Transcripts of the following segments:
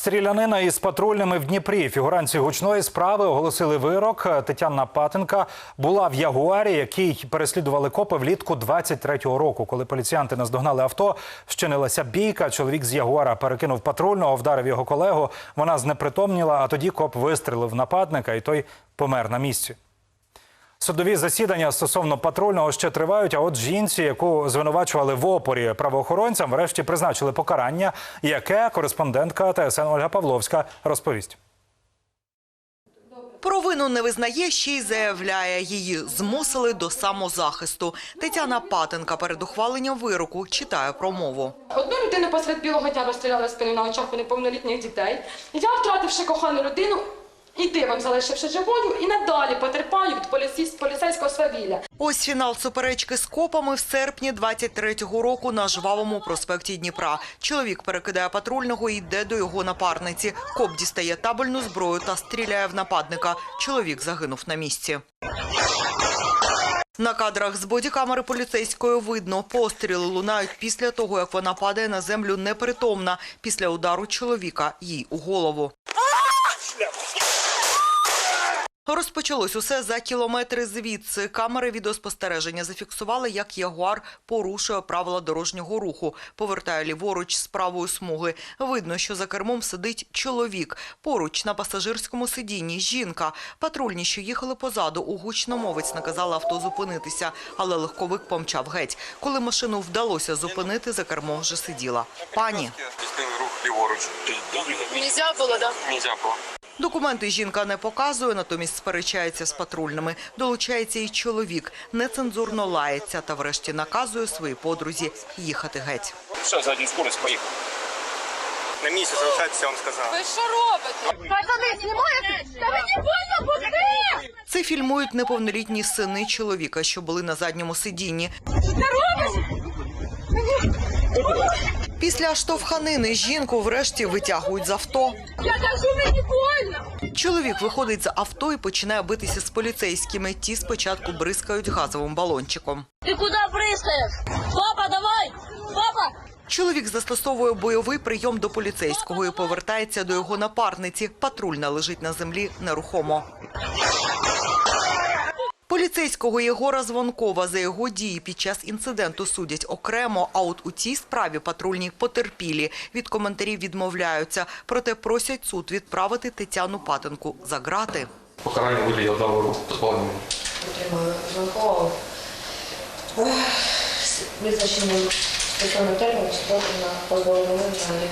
Стрілянина із патрульними в Дніпрі. Фігуранці гучної справи оголосили вирок. Тетяна Патенка була в Ягуарі, який переслідували копи влітку 23-го року. Коли поліціянти наздогнали авто, вчинилася бійка. Чоловік з Ягуара перекинув патрульного, вдарив його колегу. Вона знепритомніла, а тоді коп вистрілив нападника, і той помер на місці. Судові засідання стосовно патрульного ще тривають. А от жінці, яку звинувачували в опорі правоохоронцям, врешті призначили покарання, яке кореспондентка ТСН Ольга Павловська розповість. Провину не визнає, ще й заявляє. Її змусили до самозахисту. Тетяна Патенка перед ухваленням вироку читає промову. Одну людину посеред білого дня розстріляли в спину на очах у неповнолітніх дітей. Я, втративши кохану людину і дивом залишивши живою, і надалі потерпаю від поліцейського свавілля. Ось фінал суперечки з копами в серпні 23-го року на жвавому проспекті Дніпра. Чоловік перекидає патрульного і йде до його напарниці. Коп дістає табельну зброю та стріляє в нападника. Чоловік загинув на місці. На кадрах з бодікамери поліцейської видно, постріли лунають після того, як вона падає на землю непритомна після удару чоловіка їй у голову. Розпочалось усе за кілометри звідси. Камери відеоспостереження зафіксували, як Ягуар порушує правила дорожнього руху, повертає ліворуч з правої смуги. Видно, що за кермом сидить чоловік. Поруч на пасажирському сидінні жінка. Патрульні, що їхали позаду, у гучномовець наказали авто зупинитися, але легковик помчав геть. Коли машину вдалося зупинити, за кермом вже сиділа пані. Рух ліворуч. Нельзя було, да? Нельзя було. Документи жінка не показує, натомість сперечається з патрульними. Долучається і чоловік, нецензурно лається та врешті наказує своїй подрузі їхати геть. Все, задню скорость, поїхав. На місці залишайтеся, я вам сказав. Ви що робите? Пацани, знімаєте? Та мені больно, пусти! Це фільмують неповнолітні сини чоловіка, що були на задньому сидінні. Після штовханини жінку врешті витягують з авто. Я кажу, мені больно! Чоловік виходить з авто і починає битися з поліцейськими. Ті спочатку бризкають газовим балончиком. Ты куда прыскаешь? Папа, давай! Папа! Чоловік застосовує бойовий прийом до поліцейського і повертається до його напарниці. Патрульна лежить на землі нерухомо. Поліцейського Єгора Звонкова за його дії під час інциденту судять окремо, а от у цій справі патрульні потерпілі. Від коментарів відмовляються, проте просять суд відправити Тетяну Патенку за ґрати. Покарання вигляді одного року позбавлення. отримали Франкова визначеним терміну строку на позбавлення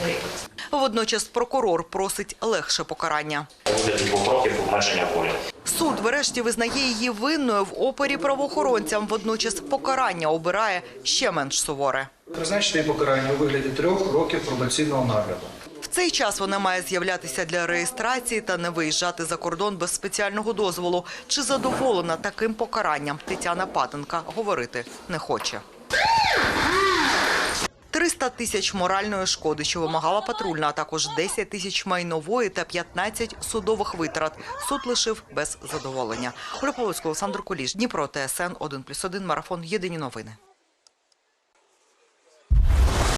на рік. Водночас прокурор просить легше покарання. вигляді років обмеження волі. Суд врешті визнає її винною в опорі правоохоронцям. Водночас покарання обирає ще менш суворе. Призначити покарання у вигляді трьох років пробаційного нагляду. В цей час вона має з'являтися для реєстрації та не виїжджати за кордон без спеціального дозволу. Чи задоволена таким покаранням Тетяна Патенка говорити не хоче. 300 тисяч моральної шкоди, що вимагала патрульна, а також 10 тисяч майнової та 15 судових витрат. Суд лишив без задоволення. Олександр Куліш, Дніпро, ТСН 1+,1, Марафон. Єдині новини.